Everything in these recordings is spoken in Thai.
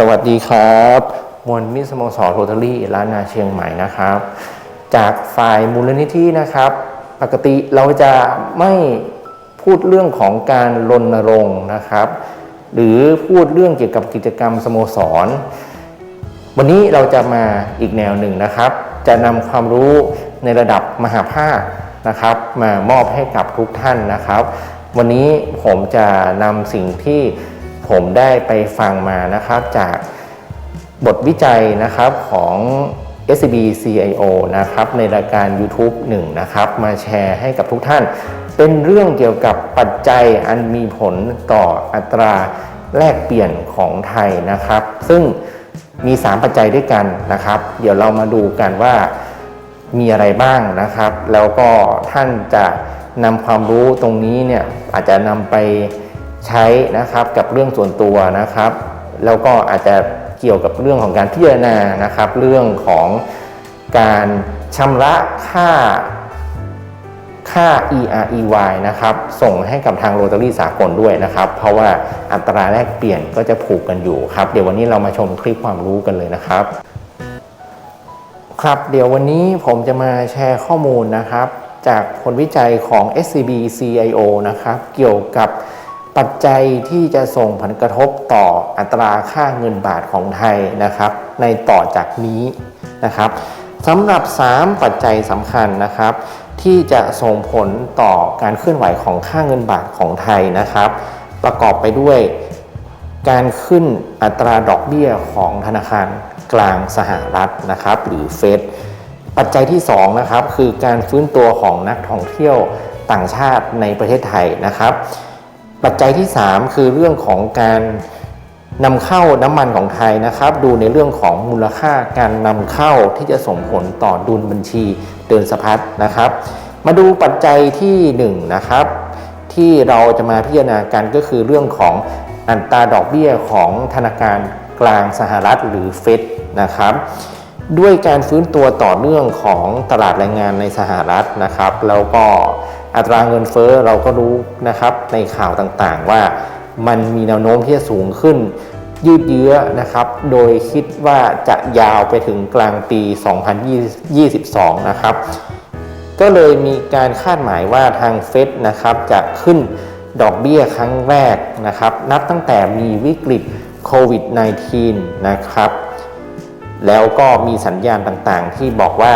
สวัสดีครับมวลมิสโมสรโรตารี่ล้านนาเชียงใหม่นะครับ จากฝ่ายมูลนิธินะครับ ปกติเราจะไม่พูดเรื่องของการรณรงค์นะครับ หรือพูดเรื่องเกี่ยวกับกิจกรรมสโมสร วันนี้เราจะมาอีกแนวหนึ่งนะครับ จะนำความรู้ในระดับมหาภาคนะครับ มามอบให้กับทุกท่านนะครับ วันนี้ผมจะนำสิ่งที่ ผมได้ไปฟังมานะครับจากบทวิจัยนะครับของ SCB CIO นะครับในรายการ YouTube 1นะครับมาแชร์ให้กับทุกท่าน เป็นเรื่องเกี่ยวกับปัจจัยอันมีผลต่ออัตราแลกเปลี่ยนของไทยนะครับ ซึ่งมี 3 ปัจจัยด้วยกันนะครับ เดี๋ยวเรามาดูกันว่ามีอะไรบ้างนะครับ แล้วก็ท่านจะนำความรู้ตรงนี้เนี่ยอาจจะนำไป ใช้นะครับกับเรื่องส่วนตัวนะครับ แล้วก็อาจจะเกี่ยวกับเรื่องของการพิจารณานะครับ เรื่องของการชำระค่าค่า EREY นะครับ ส่งให้กับทางโรตารี่สากลด้วยนะครับ เพราะว่าอัตราแลกเปลี่ยนก็จะผูกกันอยู่ครับ เดี๋ยววันนี้เรามาชมคลิปความรู้กันเลยนะครับ ครับ เดี๋ยววันนี้ผมจะมาแชร์ข้อมูลนะครับ จากผลวิจัยของ SCB CIO นะครับ เกี่ยวกับ ปัจจัยที่จะส่งผลกระทบต่ออัตราค่าเงินบาทของไทยนะครับ ในต่อจากนี้นะครับสำหรับ 3 ปัจจัยสำคัญนะครับ ที่จะส่งผลต่อการเคลื่อนไหวของค่าเงินบาทของไทยนะครับ ประกอบไปด้วยการขึ้นอัตราดอกเบี้ยของธนาคารกลางสหรัฐนะครับ หรือเฟดปัจจัยที่2นะครับคือการฟื้นตัวของนักท่องเที่ยวต่างชาติในประเทศไทยนะครับ ปัจจัยที่ 3 คือเรื่องของการนำเข้าน้ำมันของไทยนะครับ ดูในเรื่องของมูลค่าการนำเข้าที่จะส่งผลต่อดุลบัญชีเดินสะพัดนะครับ มาดูปัจจัยที่1นะครับที่เราจะมาพิจารณากันก็คือเรื่องของอัตราดอกเบี้ยของธนาคารกลางสหรัฐหรือเฟดนะครับ ด้วยการฟื้นตัวต่อเนื่องของตลาดแรงงานในสหรัฐนะครับ แล้วก็ อัตราเงินเฟ้อเราก็รู้นะครับในข่าวต่างๆว่ามันมีแนวโน้มที่จะสูงขึ้นยืดเยื้อนะครับ โดยคิดว่าจะยาวไปถึงกลางปี 2022 นะครับ ก็เลยมีการคาดหมายว่าทางเฟดนะครับจะขึ้นดอกเบี้ยครั้งแรกนะครับ นับตั้งแต่มีวิกฤตโควิด -19 นะครับ แล้วก็มีสัญญาณต่างๆ ที่บอกว่า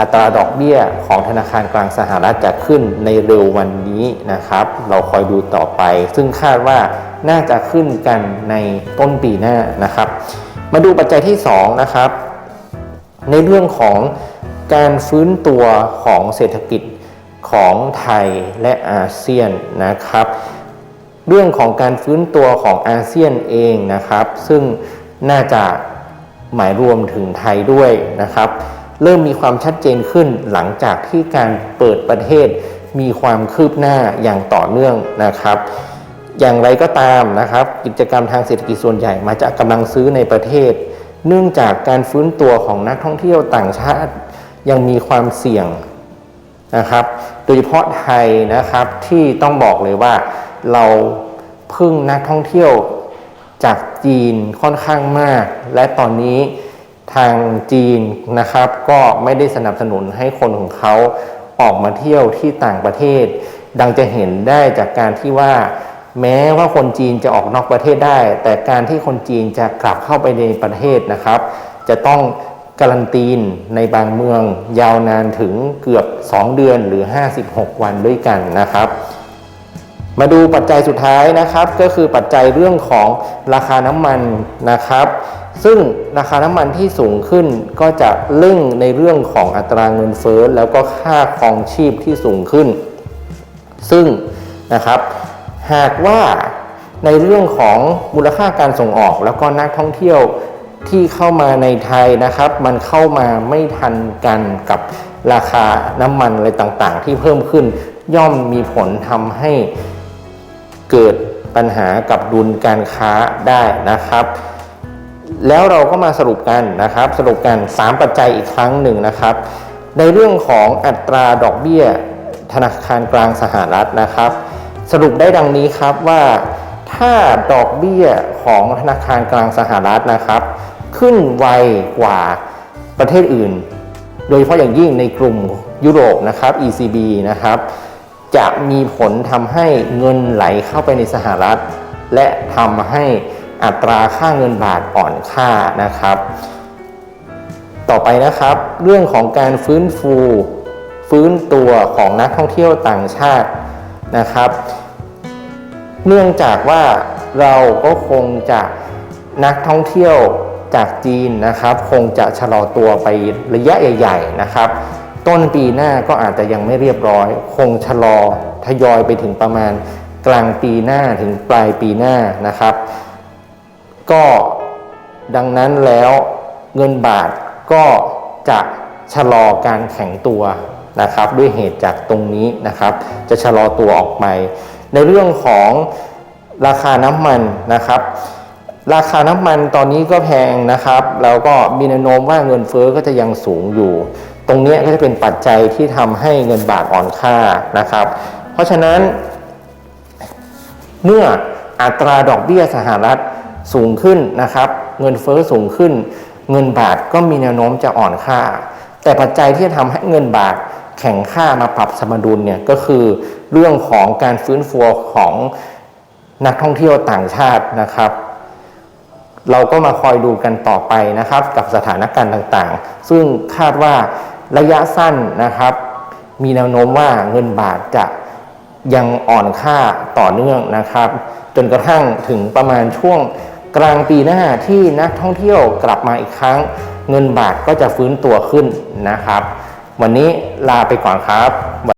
อัตราดอกเบี้ยของธนาคารกลางสหรัฐจะขึ้นในเร็ววันนี้นะครับ เราคอยดูต่อไป ซึ่งคาดว่าน่าจะขึ้นกันในต้นปีหน้านะครับ มาดูปัจจัยที่2นะครับ ในเรื่องของการฟื้นตัวของเศรษฐกิจของไทยและอาเซียนนะครับ เรื่องของการฟื้นตัวของอาเซียนเองนะครับ ซึ่งน่าจะหมายรวมถึงไทยด้วยนะครับ เริ่มมีความชัดเจนขึ้นหลังจากที่การเปิดประเทศมีความคืบหน้าอย่างต่อเนื่องนะครับ อย่างไรก็ตามนะครับ กิจกรรมทางเศรษฐกิจส่วนใหญ่มาจากกำลังซื้อในประเทศ เนื่องจากการฟื้นตัวของนักท่องเที่ยวต่างชาติยังมีความเสี่ยงนะครับ โดยเฉพาะไทยนะครับที่ต้องบอกเลยว่าเราพึ่งนักท่องเที่ยวจากจีนค่อนข้างมาก และตอนนี้ ทางจีนนะครับ ก็ไม่ได้สนับสนุนให้คนของเขาออกมาเที่ยวที่ต่างประเทศ ดังจะเห็นได้จากการที่ว่า แม้ว่าคนจีนจะออกนอกประเทศได้ แต่การที่คนจีนจะกลับเข้าไปในประเทศนะครับ จะต้องการันตีนในบางเมืองยาวนานถึงเกือบ 2 เดือนหรือ 56 วันด้วยกันนะครับ มาดูปัจจัยสุดท้ายนะครับ ก็คือปัจจัยเรื่องของราคาน้ำมันนะครับ ซึ่งราคาน้ำมันที่สูงขึ้นก็จะเร่งในเรื่องของอัตราเงินเฟ้อแล้วก็ค่าครองชีพที่สูงขึ้น ซึ่งนะครับ หากว่าในเรื่องของมูลค่าการส่งออก แล้วก็นักท่องเที่ยวที่เข้ามาในไทยนะครับ มันเข้ามาไม่ทันกันกับราคาน้ำมันอะไรต่างๆ ที่เพิ่มขึ้น ย่อมมีผลทำให้เกิดปัญหากับดุลการค้าได้นะครับ แล้วเราก็มาสรุปกันนะครับ สรุปกัน 3 ปัจจัยอีกครั้งหนึ่งนะครับ ในเรื่องของอัตราดอกเบี้ยธนาคารกลางสหรัฐนะครับ สรุปได้ดังนี้ครับว่าถ้าดอกเบี้ยของธนาคารกลางสหรัฐนะครับ ขึ้นไวกว่าประเทศอื่น โดยเฉพาะอย่างยิ่งในกลุ่มยุโรปนะครับ ECB นะครับจะมีผลทำให้เงินไหลเข้าไปในสหรัฐ และทำให้ อัตราค่าเงินบาทอ่อนค่านะครับ ต่อไปนะครับ เรื่องของการฟื้นฟูฟื้นตัวของนักท่องเที่ยวต่างชาตินะครับ เนื่องจากว่าเราก็คงจะนักท่องเที่ยวจากจีนนะครับ คงจะชะลอตัวไประยะใหญ่ ๆ นะครับ ต้นปีหน้าก็อาจจะยังไม่เรียบร้อย คงชะลอทยอยไปถึงประมาณกลางปีหน้าถึงปลายปีหน้านะครับ ก็ดังนั้นแล้วเงินบาทก็จะชะลอการแข็งตัวนะครับด้วยเหตุจากตรงนี้นะครับ จะชะลอตัวออกไป ในเรื่องของราคาน้ำมันนะครับ ราคาน้ำมันตอนนี้ก็แพงนะครับ แล้วก็มีแนวโน้มว่าเงินเฟ้อก็จะยังสูงอยู่ ตรงนี้ก็จะเป็นปัจจัยที่ทำให้เงินบาทอ่อนค่านะครับ เพราะฉะนั้น เมื่ออัตราดอกเบี้ยสหรัฐ สูงขึ้นนะครับ เงินเฟ้อสูงขึ้น เงินบาทก็มีแนวโน้มจะอ่อนค่า แต่ปัจจัยที่จะทำให้เงินบาทแข็งค่ามาปรับสมดุลเนี่ยก็คือเรื่องของการฟื้นฟูของนักท่องเที่ยวต่างชาตินะครับ เราก็มาคอยดูกันต่อไปนะครับ กับสถานการณ์ต่างๆ ซึ่งคาดว่าระยะสั้นนะครับ มีแนวโน้มว่าเงินบาทจะยังอ่อนค่าต่อเนื่องนะครับ จนกระทั่งถึงประมาณช่วง กลางปีหน้าที่นักท่องเที่ยวกลับมาอีกครั้ง เงินบาทก็จะฟื้นตัวขึ้นนะครับ วันนี้ลาไปก่อนครับ